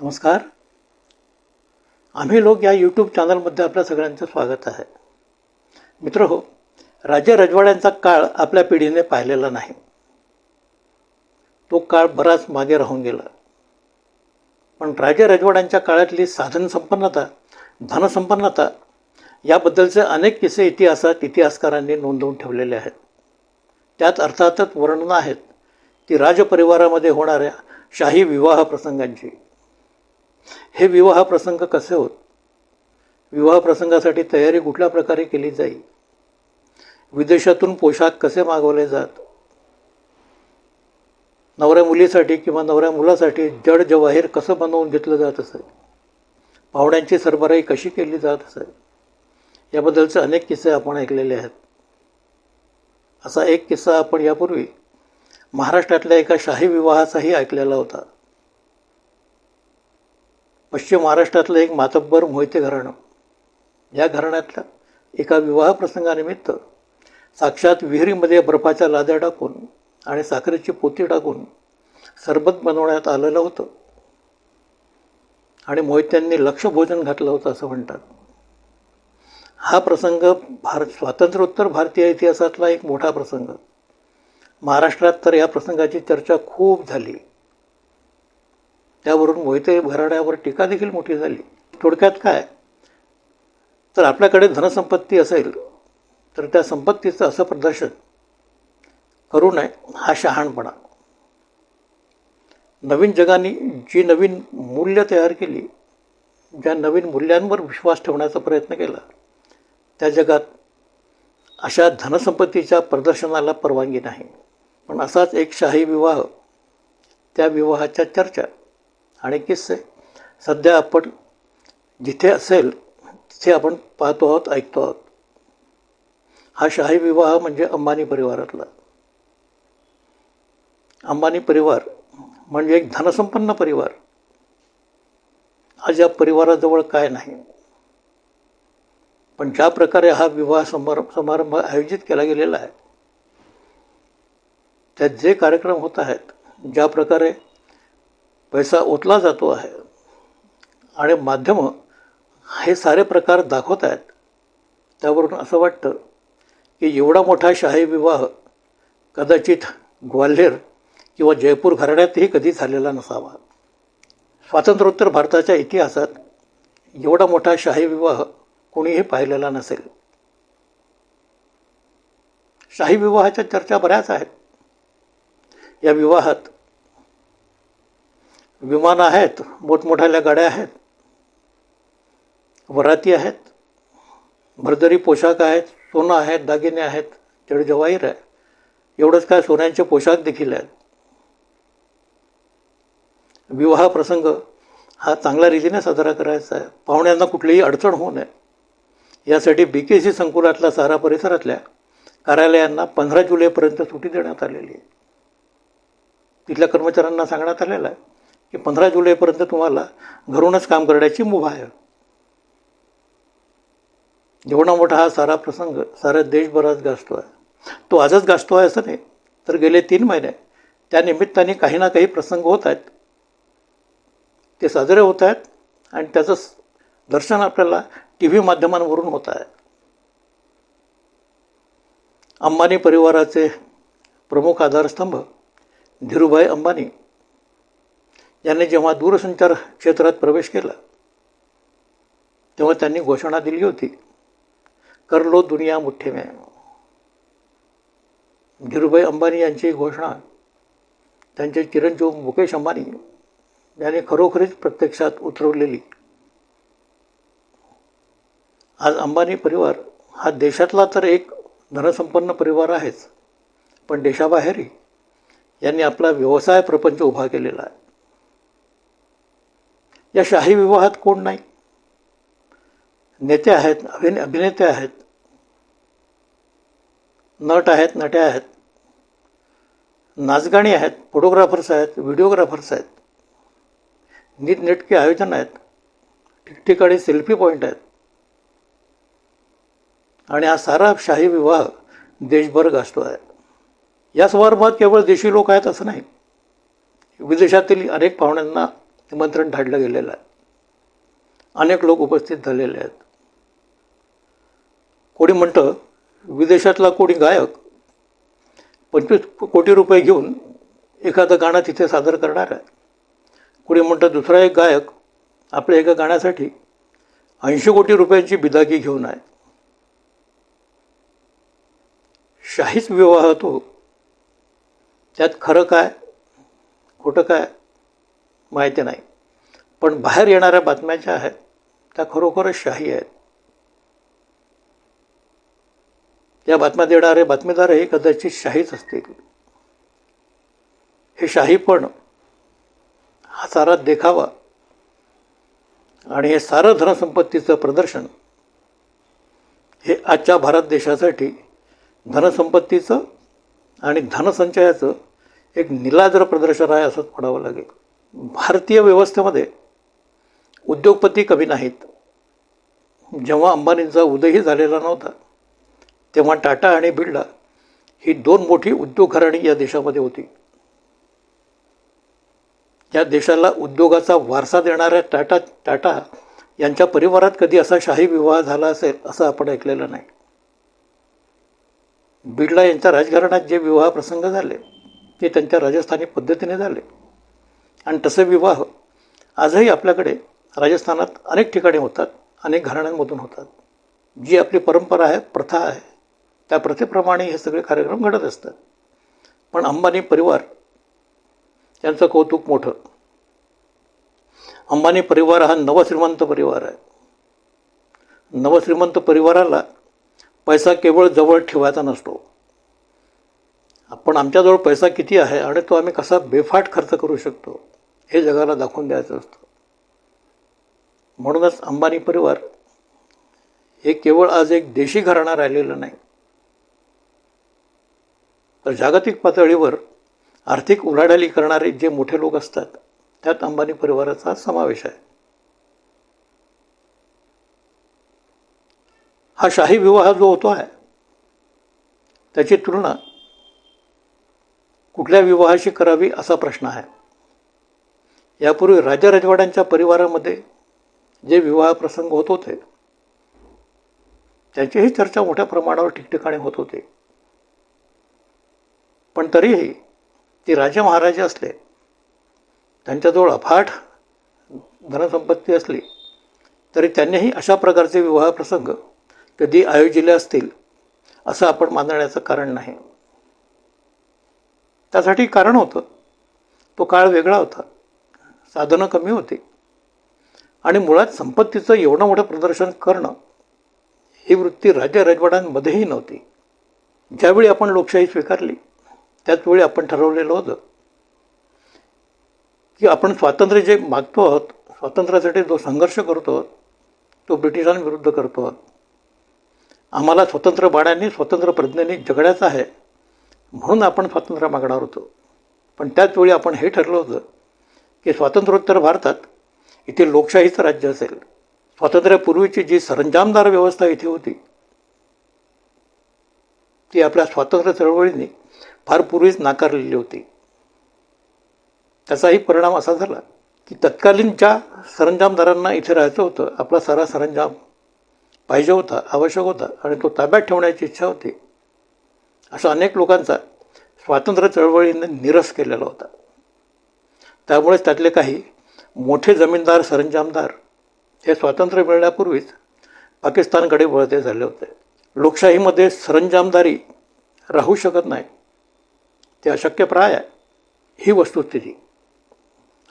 नमस्कार. आम्ही लोक या यूट्यूब चॅनलमध्ये आपल्या सगळ्यांचं स्वागत आहे. मित्र हो राज्य रजवाड्यांचा काळ आपल्या पिढीने पाहिलेला नाही. तो काळ बराच मागे राहून गेला. पण राज्य रजवाड्यांच्या काळातली साधनसंपन्नता धनसंपन्नता याबद्दलचे अनेक किस्से इतिहासात इतिहासकारांनी नोंदवून ठेवलेले आहेत. त्यात अर्थातच वर्णनं आहेत ती राजपरिवारामध्ये होणाऱ्या शाही विवाह प्रसंगांची. हे विवाह प्रसंग कसे होत? विवाह प्रसंगासाठी तयारी कुठल्या प्रकारे केली जाई? विदेशातून पोशाख कसे मागवले जात? नवऱ्या मुलीसाठी किंवा नवऱ्या मुलासाठी जड जवाहीर कसं बनवून घेतलं जात असे? पाहुण्यांची सरबराई कशी केली जात असे? याबद्दलचे अनेक किस्से आपण ऐकलेले आहेत. असा एक किस्सा आपण यापूर्वी महाराष्ट्रातल्या एका शाही विवाहाचाही ऐकलेला होता. पश्चिम महाराष्ट्रातलं एक मातब्बर मोहिते घराणं. या घराण्यातल्या एका विवाह प्रसंगानिमित्त साक्षात विहिरीमध्ये बर्फाच्या लाद्या टाकून आणि साखरेची पोती टाकून सरबत बनवण्यात आलेलं होतं. आणि मोहित्यांनी लक्ष भोजन घातलं होतं असं म्हणतात. हा प्रसंग भार स्वातंत्र्योत्तर भारतीय इतिहासातला एक मोठा प्रसंग. महाराष्ट्रात तर या प्रसंगाची चर्चा खूप झाली. त्यावरून मोहिते घराण्यावर टीका देखील मोठी झाली. थोडक्यात काय? तर आपल्याकडे धनसंपत्ती असेल तर त्या संपत्तीचं असं प्रदर्शन करू नये हा शहाणपणा. नवीन जगाने जी नवीन मूल्य तयार केली ज्या नवीन मूल्यांवर विश्वास ठेवण्याचा प्रयत्न केला त्या जगात अशा धनसंपत्तीच्या प्रदर्शनाला परवानगी नाही. पण असाच एक शाही विवाह त्या विवाहाच्या चर्चा आणि किस्से. सध्या आपण जिथे असेल तिथे आपण पाहतो आहोत ऐकतो आहोत. हा शाही विवाह म्हणजे अंबानी परिवारातला. अंबानी परिवार म्हणजे एक धनसंपन्न परिवार. आज या परिवाराजवळ काय नाही. पण ज्या प्रकारे हा विवाह समारंभ समारंभ आयोजित केला गेलेला आहे त्यात जे कार्यक्रम होत आहेत ज्या प्रकारे पैसा ओतला जातो आहे. आणि माध्यमं हे सारे प्रकार दाखवत आहेत. त्यावरून असं वाटतं की एवढा मोठा शाही विवाह कदाचित ग्वाल्हेर किंवा जयपूर घराण्यातही कधी झालेला नसावा. स्वातंत्र्योत्तर भारताच्या इतिहासात एवढा मोठा शाही विवाह कोणीही पाहिलेला नसेल. शाही विवाहाच्या चर्चा बऱ्याच आहेत. या विवाहात विमानं आहेत मोठमोठ्या गाड्या आहेत वराती आहेत भरदरी पोशाख आहेत सोनं आहेत दागिने आहेत जड जवाहीर आहे. एवढंच काय सोन्यांचे पोशाख देखील आहेत. विवाह प्रसंग हा चांगल्या रीतीने साजरा करायचा आहे. पाहुण्यांना कुठलीही अडचण होऊ नये. यासाठी बी के सी संकुलातल्या सारा परिसरातल्या कार्यालयांना पंधरा जुलैपर्यंत सुटी देण्यात आलेली आहे. तिथल्या कर्मचाऱ्यांना सांगण्यात आलेलं आहे. की पंधरा जुलैपर्यंत तुम्हाला घरूनच काम करण्याची मुभा आहे. जेवढा मोठा हा सारा प्रसंग साऱ्या देशभरात गाजतो आहे तो आजच गाजतो आहे असं नाही तर गेले तीन महिने त्या निमित्ताने काही ना काही प्रसंग होत आहेत. ते साजरे होत आहेत आणि त्याचं दर्शन आपल्याला टी व्ही माध्यमांवरून होत आहे. अंबानी परिवाराचे प्रमुख आधारस्तंभ धीरूभाई अंबानी यांनी जेव्हा दूरसंचार क्षेत्रात प्रवेश केला तेव्हा त्यांनी घोषणा दिली होती कर लो दुनिया मुठ्ठे मे धीरूभाई अंबानी यांची घोषणा त्यांचे चिरंजीव मुकेश अंबानी यांनी खरोखरीच प्रत्यक्षात उतरवलेली. आज अंबानी परिवार हा देशातला तर एक धनसंपन्न परिवार आहेच पण देशाबाहेरही यांनी आपला व्यवसाय प्रपंच उभा केलेला आहे. या शाही विवाहात कोण नाही. नेते आहेत अभिने अभिनेते आहेत. नट आहेत नट्या आहेत. नाचगाणी आहेत फोटोग्राफर्स आहेत व्हिडिओग्राफर्स आहेत. नीटनेटके आयोजन आहेत. ठिकठिकाणी सेल्फी पॉईंट आहेत. आणि हा सारा शाही विवाह देशभर गाजतो आहे. या समारंभात केवळ देशी लोक आहेत असं नाही. विदेशातील अनेक पाहुण्यांना निमंत्रण धाडलं गेलेलं आहे. अनेक लोक उपस्थित झालेले आहेत. कोणी म्हणतं विदेशातला कोणी गायक पंचवीस कोटी रुपये घेऊन एखादं गाणं तिथे सादर करणार आहे. कोणी म्हणतं दुसरा एक गायक आपल्या एका गाण्यासाठी ऐंशी कोटी रुपयांची बिदागी घेऊन आहे. शाहीच विवाह तो. त्यात खरं काय खोटं काय? माहिती नाही. पण बाहेर येणाऱ्या बातम्या ज्या आहेत त्या खरोखरच शाही आहेत. या बातम्या देणारे बातमीदारही कदाचित शाहीच असतील. हे शाहीपण हा सारा देखावा आणि हे सारं धनसंपत्तीचं प्रदर्शन हे आजच्या भारत देशासाठी धनसंपत्तीचं आणि धनसंचयाचं एक निलाद्र प्रदर्शन आहे असंच म्हणावं लागेल. भारतीय व्यवस्थेमध्ये उद्योगपती कमी नाहीत. जेव्हा अंबानींचा उदयही झालेला नव्हता तेव्हा टाटा आणि बिर्ला ही दोन मोठी उद्योग घराणी या देशामध्ये होती. या देशाला उद्योगाचा वारसा देणाऱ्या टाटा टाटा यांच्या परिवारात कधी असा शाही विवाह झाला असेल असं आपण ऐकलेलं नाही. बिर्ला यांच्या राजघराण्यात जे विवाह प्रसंग झाले ते त्यांच्या राजस्थानी पद्धतीने झाले. आणि तसे विवाह आजही आपल्याकडे राजस्थानात अनेक ठिकाणी होतात अनेक घराण्यांमधून होतात. जी आपली परंपरा आहे प्रथा आहे त्या प्रथेप्रमाणे हे सगळे कार्यक्रम घडत असतात. पण अंबानी परिवार यांचं कौतुक मोठं. अंबानी परिवार हा नवश्रीमंत परिवार आहे. नवश्रीमंत परिवाराला पैसा केवळ जवळ ठेवायचा नसतो. आपण आमच्याजवळ पैसा किती आहे आणि तो आम्ही कसा बेफाट खर्च करू शकतो? हे जगाला दाखवून द्यायचं असतं. म्हणूनच अंबानी परिवार हे केवळ आज एक देशी घराणा राहिलेलं नाही. तर जागतिक पातळीवर आर्थिक उलाढाली करणारे जे मोठे लोक असतात त्यात अंबानी परिवाराचा समावेश आहे. हा शाही विवाह जो होतो आहे त्याची तुलना कुठल्या विवाहाशी करावी असा प्रश्न आहे. यापूर्वी राजा राजवाड्यांच्या परिवारामध्ये जे विवाह प्रसंग होत होते त्याचीही चर्चा मोठ्या प्रमाणावर ठिकठिकाणी होत होते. पण तरीही ती राजा महाराजे असले त्यांच्याजवळ अफाट धनसंपत्ती असली तरी त्यांनीही अशा प्रकारचे विवाह प्रसंग कधी आयोजिले असतील असं आपण मानण्याचं कारण नाही. त्यासाठी कारण होतं तो काळ वेगळा होता. साधनं कमी होती. आणि मुळात संपत्तीचं एवढं मोठं प्रदर्शन करणं ही वृत्ती राजा राजवाड्यांमध्येही नव्हती. ज्यावेळी आपण लोकशाही स्वीकारली त्याचवेळी आपण ठरवलेलं होतं की आपण स्वातंत्र्य जे मागतो आहोत स्वातंत्र्यासाठी जो संघर्ष करतो आहोत तो ब्रिटिशांविरुद्ध करतो आहोत. आम्हाला स्वतंत्र बाळांनी स्वतंत्र प्रज्ञेने जगण्याचं आहे म्हणून आपण स्वातंत्र्य मागणार होतो. पण त्याचवेळी आपण हे ठरलं होतं की स्वातंत्र्योत्तर भारतात इथे लोकशाहीचं राज्य असेल. स्वातंत्र्यापूर्वीची जी सरंजामदार व्यवस्था इथे होती ती आपल्या स्वातंत्र्य चळवळीने फार पूर्वीच नाकारलेली होती. त्याचाही परिणाम असा झाला की तत्कालीन ज्या सरंजामदारांना इथे राहायचं होतं आपला सारा सरंजाम पाहिजे होता आवश्यक होता आणि तो ताब्यात ठेवण्याची इच्छा होती अशा अनेक लोकांचा स्वातंत्र्य चळवळीने निरस केलेला होता. त्यामुळेच त्यातले काही मोठे जमीनदार सरंजामदार हे स्वातंत्र्य मिळण्यापूर्वीच पाकिस्तानकडे वळते झाले होते. लोकशाहीमध्ये सरंजामदारी राहू शकत नाही. ते अशक्यप्राय आहे. ही वस्तुस्थिती.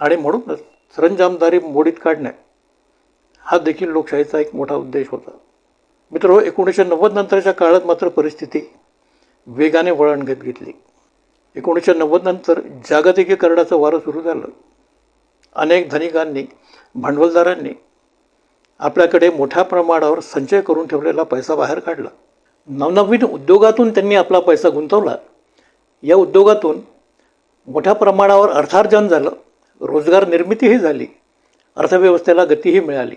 आणि म्हणूनच सरंजामदारी मोडीत काढणे हा देखील लोकशाहीचा एक मोठा उद्देश होता. मित्र हो, एकोणीसशे नव्वद नंतरच्या काळात मात्र परिस्थिती वेगाने वळण घेत घेतली. एकोणीसशे नव्वद नंतर जागतिकीकरणाचं वारं सुरू झालं. अनेक धनिकांनी भांडवलदारांनी आपल्याकडे मोठ्या प्रमाणावर संचय करून ठेवलेला पैसा बाहेर काढला. नवनवीन उद्योगातून त्यांनी आपला पैसा गुंतवला. या उद्योगातून मोठ्या प्रमाणावर अर्थार्जन झालं रोजगार निर्मितीही झाली अर्थव्यवस्थेला गतीही मिळाली.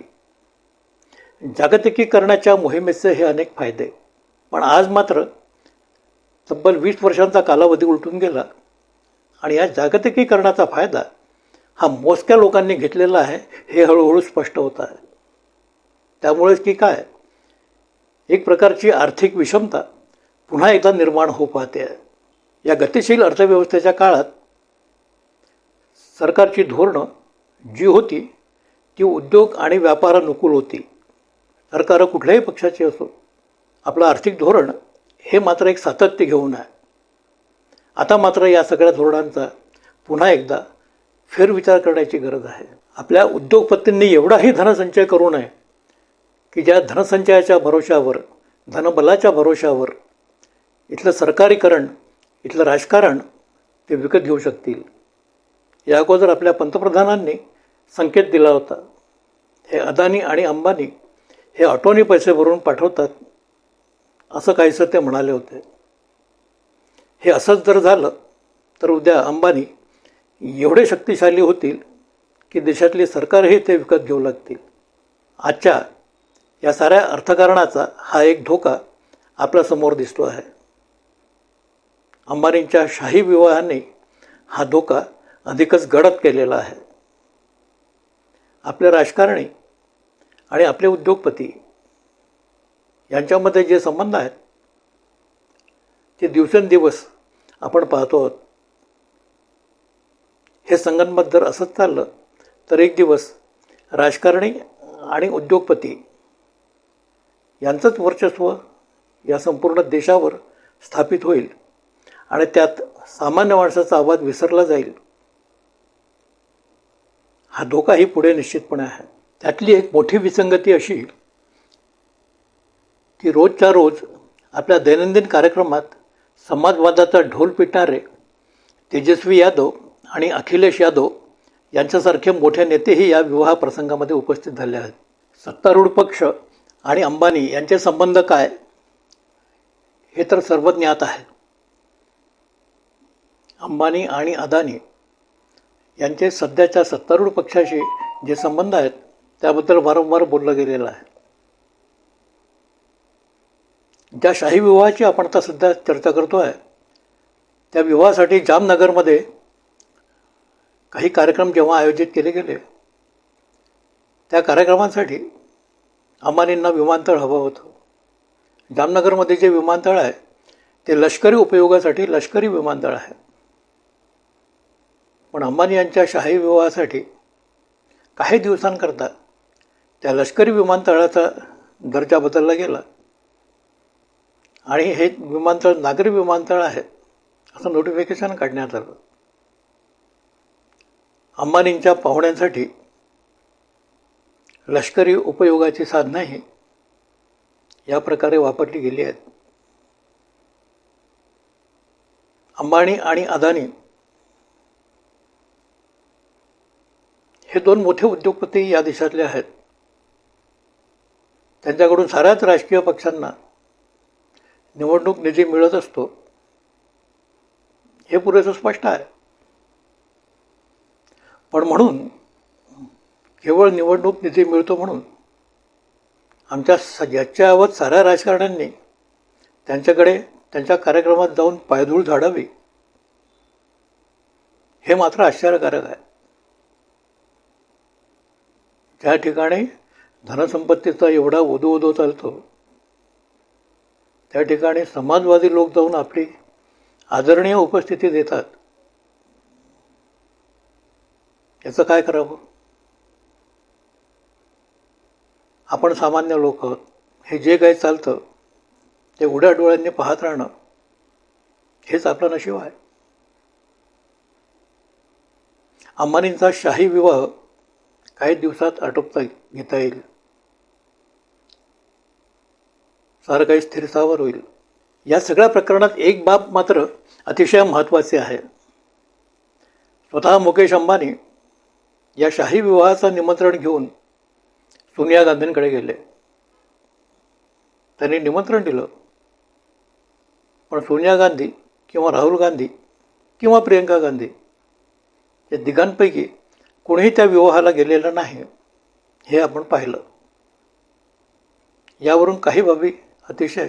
जागतिकीकरणाच्या मोहिमेचे हे अनेक फायदे. पण आज मात्र तब्बल वीस वर्षांचा कालावधी उलटून गेला. आणि या जागतिकीकरणाचा फायदा हा मोजक्या लोकांनी घेतलेला आहे हे हळूहळू स्पष्ट होत आहे. त्यामुळेच की काय? एक प्रकारची आर्थिक विषमता पुन्हा एकदा निर्माण होऊ पाहते. आहे या गतिशील अर्थव्यवस्थेच्या काळात सरकारची धोरणं जी होती ती उद्योग आणि व्यापारानुकूल होती. सरकार कुठल्याही पक्षाची असो आपलं आर्थिक धोरण हे मात्र एक सातत्य घेऊन आहे. आता मात्र या सगळ्या धोरणांचा पुन्हा एकदा फेरविचार करण्याची गरज आहे. आपल्या उद्योगपतींनी एवढाही धनसंचय करू नये की ज्या धनसंचयाच्या भरोशावर धनबलाच्या भरोशावर इथलं सरकारीकरण इथलं राजकारण ते विकत घेऊ शकतील. या अगोदर आपल्या पंतप्रधानांनी संकेत दिला होता. हे अदानी आणि अंबानी हे ऑटोनी पैसे भरून पाठवतात. असं काहीसं ते म्हणाले होते. हे असंच जर झालं तर उद्या अंबानी एवढे शक्तिशाली होतील की देशातली सरकारही ते विकत घेऊ लागतील. आजच्या या साऱ्या अर्थकारणाचा हा एक धोका आपल्यासमोर दिसतो आहे. अंबानींच्या शाही विवाहाने हा धोका अधिकच गडद केलेला आहे. आपले राजकारणी आणि आपले उद्योगपती यांच्यामध्ये जे संबंध आहेत ते दिवसेंदिवस आपण पाहतो आहोत. हे संगनमत जर असंच चाललं तर एक दिवस राजकारणी आणि उद्योगपती यांचंच वर्चस्व या संपूर्ण देशावर स्थापित होईल आणि त्यात सामान्य माणसाचा आवाज विसरला जाईल. हा धोकाही पुढे निश्चितपणे आहे. त्यातली एक मोठी विसंगती अशी की रोजच्या रोज आपल्या दैनंदिन कार्यक्रमात समाजवादाचा ढोल पिटणारे तेजस्वी यादव आणि अखिलेश यादव यांच्यासारखे मोठे नेतेही या विवाह प्रसंगामध्ये उपस्थित झाले आहेत. सत्तारूढ पक्ष आणि अंबानी यांचे संबंध काय हे तर सर्वज्ञात आहे. अंबानी आणि अदानी यांचे सध्याच्या सत्तारूढ पक्षाशी जे संबंध आहेत त्याबद्दल वारंवार बोललं गेलेलं आहे. ज्या शाही विवाहाची आपण आता सध्या चर्चा करतो आहे त्या विवाहासाठी जामनगरमध्ये काही कार्यक्रम जेव्हा आयोजित केले गेले त्या कार्यक्रमांसाठी अंबानींना विमानतळ हवं होतं. जामनगरमध्ये जे विमानतळ आहे ते लष्करी उपयोगासाठी लष्करी विमानतळ आहे. पण अंबानी यांच्या शाही विवाहासाठी काही दिवसांकरता त्या लष्करी विमानतळाचा दर्जा बदलला गेला. आणि हे विमानतळ नागरी विमानतळ आहे असं नोटिफिकेशन काढण्यात आलं. अंबानींच्या पाहुण्यांसाठी लष्करी उपयोगाची साधनंही या प्रकारे वापरली गेली आहेत. अंबानी आणि अदानी हे दोन मोठे उद्योगपती या देशातले आहेत. त्यांच्याकडून साऱ्याच राजकीय पक्षांना निवडणूक निधी मिळत असतो. हे पुरेसं स्पष्ट आहे. पण म्हणून केवळ निवडणूक निधी मिळतो म्हणून आमच्या याच्यावत साऱ्या राजकारण्यांनी त्यांच्याकडे त्यांच्या कार्यक्रमात जाऊन पायधूळ झाडावी. हे मात्र आश्चर्यकारक आहे. त्या ठिकाणी धनसंपत्तीचा एवढा ओदो ओदो चालतो. त्या ठिकाणी समाजवादी लोक जाऊन आपली आदरणीय उपस्थिती देतात. याचं काय करावं? आपण सामान्य लोक हे जे काही चालतं ते उड्या डोळ्यांनी पाहत राहणं हेच आपलं नशीब आहे. अंबानींचा शाही विवाह काही दिवसात आटोपता घेता येईल. फार काही स्थिरतावर होईल. या सगळ्या प्रकरणात एक बाब मात्र अतिशय महत्त्वाची आहे. स्वतः मुकेश अंबानी या शाही विवाहाचं निमंत्रण घेऊन सोनिया गांधींकडे गेले. त्यांनी निमंत्रण दिलं. पण सोनिया गांधी किंवा राहुल गांधी किंवा प्रियंका गांधी या दिघांपैकी कोणीही त्या विवाहाला गेलेलं नाही हे आपण पाहिलं. यावरून काही बाबी अतिशय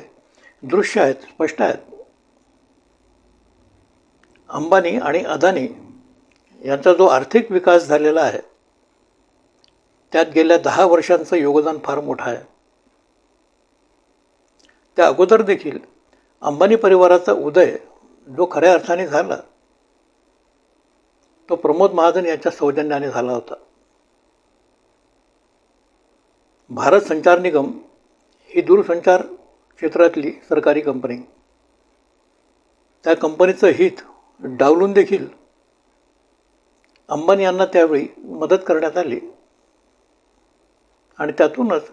दृश्य आहेत स्पष्ट आहेत. अंबानी आणि अदानी यांचा जो आर्थिक विकास झालेला आहे त्यात गेल्या दहा वर्षांचं योगदान फार मोठं आहे. त्या अगोदर देखील अंबानी परिवाराचा उदय जो खऱ्या अर्थाने झाला तो प्रमोद महाजन यांच्या सौजन्याने झाला होता. भारत संचार निगम ही दूरसंचार क्षेत्रातली सरकारी कंपनी. त्या कंपनीचं हित डावलून देखील अंबानी यांना त्यावेळी मदत करण्यात आली. आणि त्यातूनच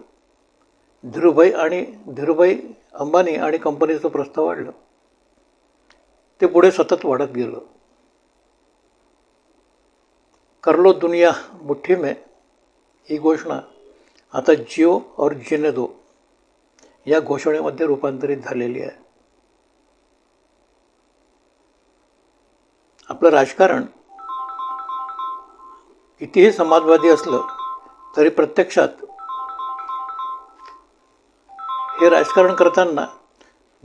धीरूभाई आणि धीरूभाई अंबानी आणि कंपनीचं प्रस्ताव वाढलं. ते पुढे सतत वाढत गेलं. करलो दुनिया मुठ्ठी में ही घोषणा आता जिओ और जीने दो या घोषणेमध्ये रूपांतरित झालेली आहे. आपलं राजकारण कितीही समाजवादी असलं तरी प्रत्यक्षात हे राजकारण करताना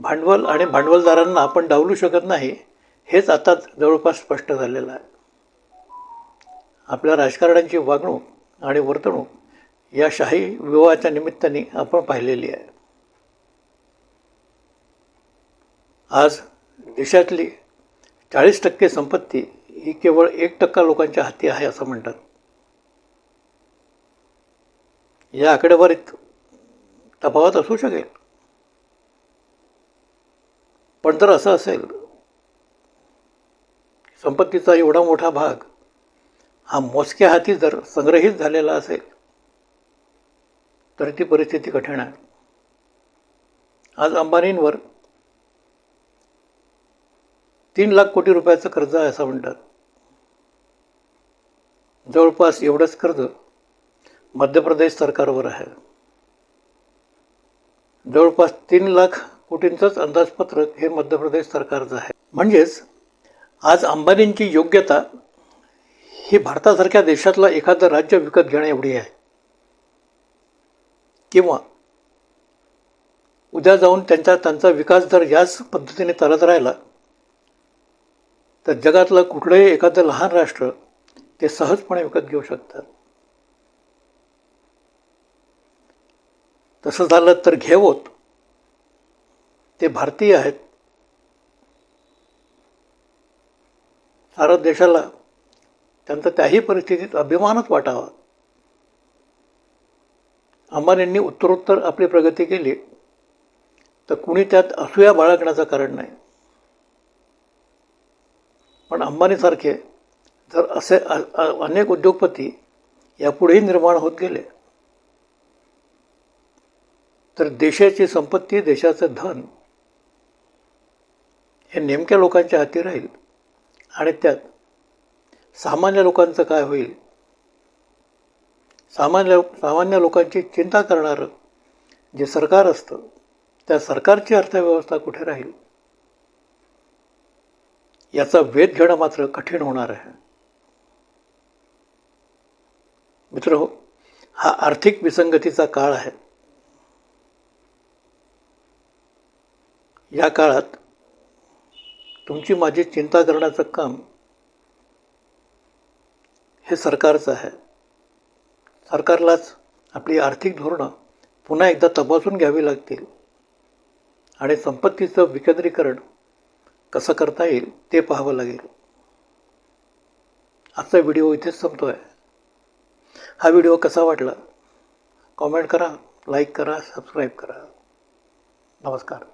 भांडवल आणि भांडवलदारांना आपण डावलू शकत नाही हेच आता जवळपास स्पष्ट झालेलं आहे. आपल्या राजकारण्यांची वागणूक आणि वर्तणूक या शाही विवाहाच्या निमित्ताने आपण पाहिलेली आहे. आज देशातली चाळीस टक्के संपत्ती ही केवळ एक टक्का लोकांच्या हाती आहे असं म्हणतात. या आकडेवारीत तफावत असू शकेल. पण जर असं असेल संपत्तीचा एवढा मोठा भाग हा मोजक्या हाती जर संग्रहित झालेला असेल तर ती परिस्थिती कठीण आहे. आज अंबानींवर तीन लाख कोटी रुपयाचं कर्ज आहे असं म्हणतात. जवळपास एवढंच कर्ज मध्य प्रदेश सरकारवर आहे. जवळपास तीन लाख कोटींचंच अंदाजपत्रक हे मध्य प्रदेश सरकारचं आहे. म्हणजेच आज अंबानींची योग्यता ही भारतासारख्या देशातलं एखादं राज्य विकत घेणं एवढी आहे. किंवा उद्या जाऊन त्यांचा त्यांचा विकास जर याच पद्धतीने चालत राहिला तर जगातलं कुठलंही एखादं लहान राष्ट्र ते सहजपणे विकत घेऊ शकतात. तसं झालं तर घेवोत. ते भारतीय आहेत. सारा देशाला त्यांचा त्याही परिस्थितीत अभिमानच वाटावा. अंबानींनी उत्तरोत्तर आपली प्रगती केली तर कुणी त्यात असूया बाळगण्याचं कारण नाही. पण अंबानीसारखे जर असे अनेक उद्योगपती यापुढेही निर्माण होत गेले तर देशाची संपत्ती देशाचं धन हे नेमक्या लोकांच्या हाती राहील आणि त्यात सामान्य लोकांचं काय होईल? सामान्य सामान्य लोकांची चिंता करणारं जे सरकार असतं त्या सरकारची अर्थव्यवस्था कुठे राहील? याचा वेध घेणं मात्र कठीण होणार आहे. मित्र हो हा आर्थिक विसंगतीचा काळ आहे. या काळात तुमची माझी चिंता करण्याचं काम हे सरकारचं आहे. सरकारलाच आपली आर्थिक धोरणं पुन्हा एकदा तपासून घ्यावी लागतील आणि संपत्तीचं विकेंद्रीकरण कसं करता येईल ते पाहावं लागेल. आजचा व्हिडिओ इथेच संपतो आहे हा व्हिडिओ कसा वाटला? कॉमेंट करा लाईक करा सबस्क्राईब करा. नमस्कार.